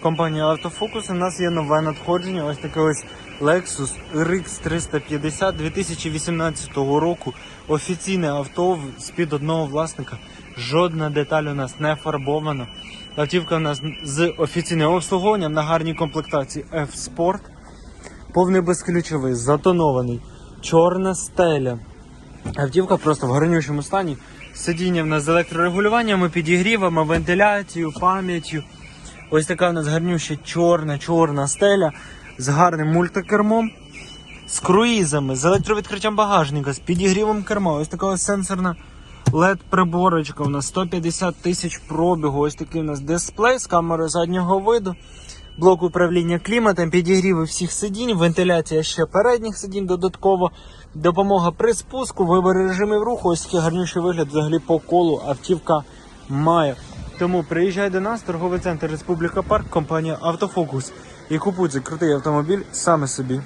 компанія Автофокус. У нас є нове надходження. Ось таке ось Lexus RX 350 2018 року. Офіційне авто з-під одного власника. Жодна деталь у нас не фарбована. Автівка у нас з офіційним обслуговуванням на гарній комплектації F-Sport. Повний безключовий, затонований, чорна стеля. Автівка просто в гарнючому стані. Сидіння в нас з електрорегулюваннями, підігрівами, вентиляцією, пам'яттю. Ось така в нас гарнюща чорна, чорна стеля з гарним мультикермом, з круїзами, з електровідкриттям багажника, з підігрівом керма. Ось така ось сенсорна LED-приборочка. У нас 150 тисяч пробігу. Ось такий у нас дисплей з камерою заднього виду. Блок управління кліматом, підігріви всіх сидінь, вентиляція ще передніх сидінь додатково, допомога при спуску, вибір режимів руху, ось такий гарніший вигляд взагалі по колу автівка має. Тому приїжджай до нас, торговий центр Республіка Парк, компанія Автофокус і купуй цей крутий автомобіль саме собі.